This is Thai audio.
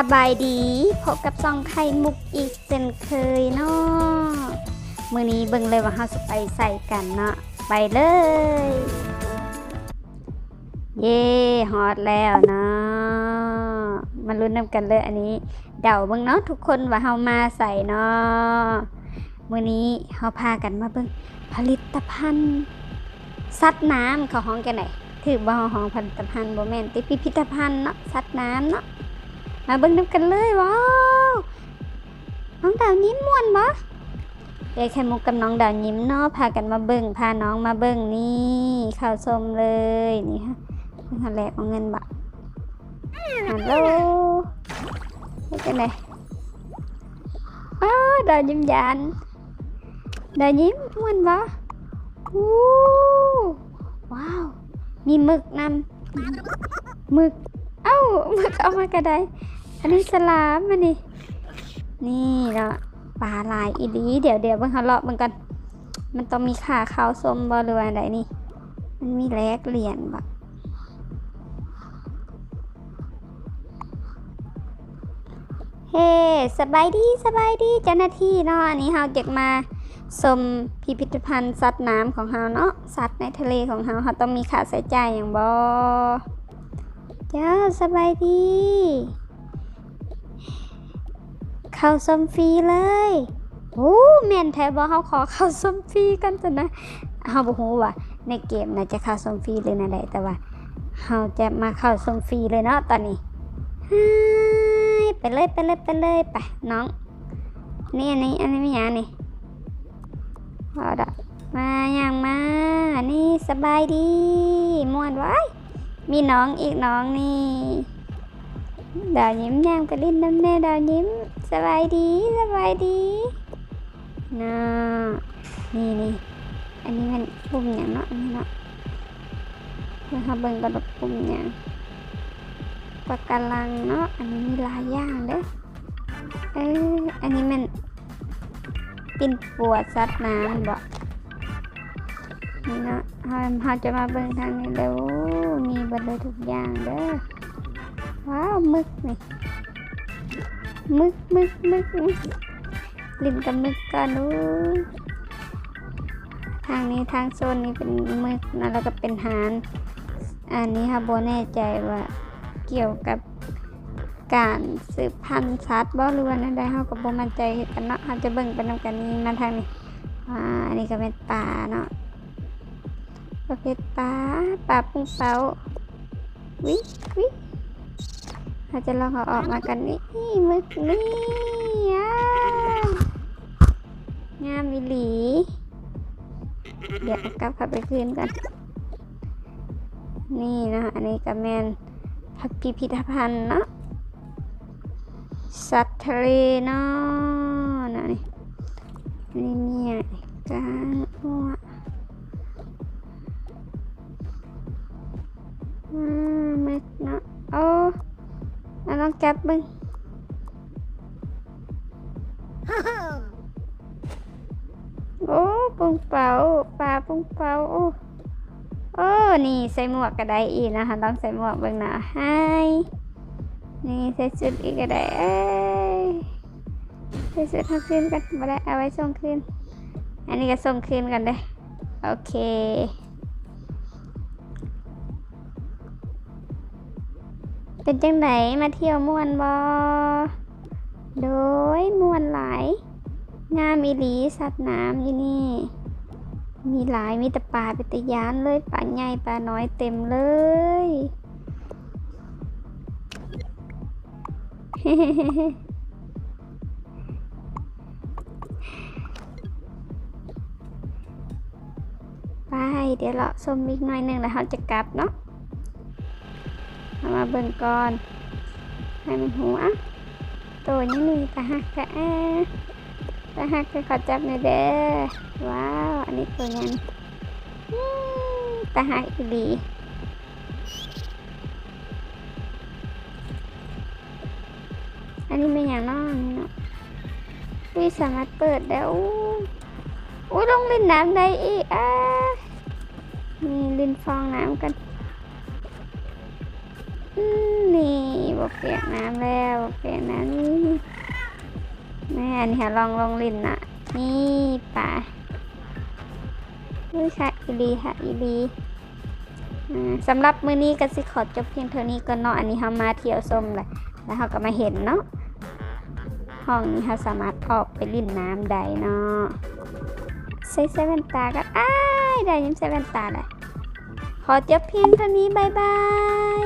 สบายดีพบกับซองไข่มุกอีกเช่นเคยเนาะมือนี้เบิ่งเลยว่าเราจะไปใส่กันเนาะไปเลย เย่ฮอตแล้วเนาะมาลุ้นนำกันเลยอันนี้ เดาเบิ่งเนาะทุกคนว่าเฮามาใส่เนาะมือนี้เฮาพากันมาเบิ่งผลิตภัณฑ์ซัดน้ำเขาห้องกันไหนถือว่าห้องผลิตภัณฑ์โบแมนติพิพิธภัณฑ์เนาะซัดน้ำเนาะ มาเบิ่งน้ำกันเลยว้าวน้องดาวยิ้มม่วนบ่ยายไข่มุกกับน้องดาวยิ้มเนาะพากันมาเบิ่งพาน้องมาเบิ่งนี่ข้าวส้มเลยนี่ฮะเพิ่งหลกเอาเงินบาทฮัลโหลเฮ็ดจังไดอ้าดาวยิ้มยานดาวยิ้มม่วนบ่อู้ว้าวมีหมึกนำหมึกเอ้าหมึกเอามากระได อันนี้สลามมานี่นี่เนาะปลาลายอีดีเดี๋ยวเดี๋ยวเบิ่งเขาเลาะเบิ่งกัน มันต้องมีขาขาวส้มบ่หรือว่าใดนี่ มันมีแลกเหรียญบ่เฮ้สบายดีสบายดีเจ้าหน้าที่เนาะอันนี้เฮาเก็บมาชมพิพิธภัณฑ์สัตว์น้ำของเฮาเนาะสัตว์ในทะเลของเฮาเฮาต้องมีค่าใช้จ่ายอย่างบ่จ้าสบายดี ข้าส้มฟรีเลยโอ้แม่นแท้บ่เฮาขอเข้าส้มฟรีกันจ้ะนะเฮาบ่ฮู้ว่าในเกมน่าจะเข้าส้มฟรีเลยนะได้แต่ว่าเฮาจะมาเข้าส้มฟรีเลยเนาะตอนนี้ไปเลยไปเลยไปเลยไปน้อง นี่อันนี้อันนี้ไม่ยานี่เอาดะมาอย่างมานี่สบายดีม่วนไว้มีน้องอีกน้องนี่ ดาวยิ้มย่างไปลิ้นน้ำแน่ดาวยิ้มสบายดีสบายดีน่านี่นี่อันนี้มันปุ่มอย่างเนาะอันนี้เนาะเพื่อเขาเบิ่งกระดกปุ่มอย่างปากกาลังเนาะอันนี้มีลายย่างเด้อเอออันนี้มันปิ่นปวดซัดน้ำบ่นี่เนาะเราจะมาเบิ่งทางนี้เด้อมีเบัดเลยทุกอย่างเด้อ ว้าวมึกนี่มึกมึกมึกลิ้นกับมึกกันดูทางนี้ทางโซนนี้เป็นมึกนะแล้วก็เป็นหานอันนี้ค่ะโบแน่ใจว่าเกี่ยวกับการสืบพันธุ์สัตว์บ่หรือว่านั่นได้เฮากับโบมั่นใจคือกันเนาะเฮาจะเบิ่งไปนำกันนี่มาทางนี้อ่าอันนี้ก็เป็นป่าเนาะประเภทปลาปลาปุ้งเป้าวิวิ เราจะลองเอาออกมากันนี่นี่มึกนี่อ่างามวิลี เดี๋ยวกลับเข้าไปคืนกัน นี่นะคะอันนี้ก็แมนพักพิพิธภัณฑ์เนาะสัตว์ทะเลเนาะนะนี่นี่เนี่ยกางอ้วอืมมึกเนาะ โอ้เราลองจับบึงโอ้ปุงเป่าปลาปุงเป่าโอ้โอ้นี่ใส่หมวกก็ได้อีกนะคะลองใส่หมวกเบิ่งหน่ะให้นี่ใส่ชุดอีกก็ได้เอ้ยใส่ชุดทั้งคืนกันมาได้เอาไว้ส่งคืนอันนี้ก็ส่งคืนกันเลยโอเค เป็นจังไหนมาเที่ยวม่วนบอโดยม่วนหลาย งามอีหลีสัตว์น้ำอยู่นี่ มีหลายมีแต่ปลาเป็นตะยานเลยปลาใหญ่ปลาน้อยเต็มเลยไปเดี๋ยวเราชมอีกหน่อยหนึ่งแล้วเราจะกลับเนาะ เอามาเบิ่งก่อน ให้มันหัวตัวนี้มีตาหักกะแอตาหักก็ขอจับหน่อยเด้อ ว้าว อันนี้ตัวยังอืมตาหักอีดีอันนี้เป็นอย่างน้องนี่เนาะวิสามารถเปิดได้อู้อู้ลงลินน้ำได้อีกอะนี่ลินฟองน้ำกัน นี่บ่เปียกน้ำแล้วบ่เปียกน้ำนี่แม่อันนี้ค่ะลองลองลินน่ะ นี่ป่าอุ้ยค่ะอีหลีค่ะอีหลีสำหรับมือนี้ก็สิขอจบเพียงเท่านี้ก่อนเนาะอันนี้เฮามาเที่ยวชมแหละแล้วเฮาก็มาเห็นเนาะห้องนี้เฮาสามารถออกไปลินน้ำได้เนาะใส่ใส่แว่นตากันอ้ายได้ยินใส่แว่นตาเลยขอจบเพียงเท่านี้บายบาย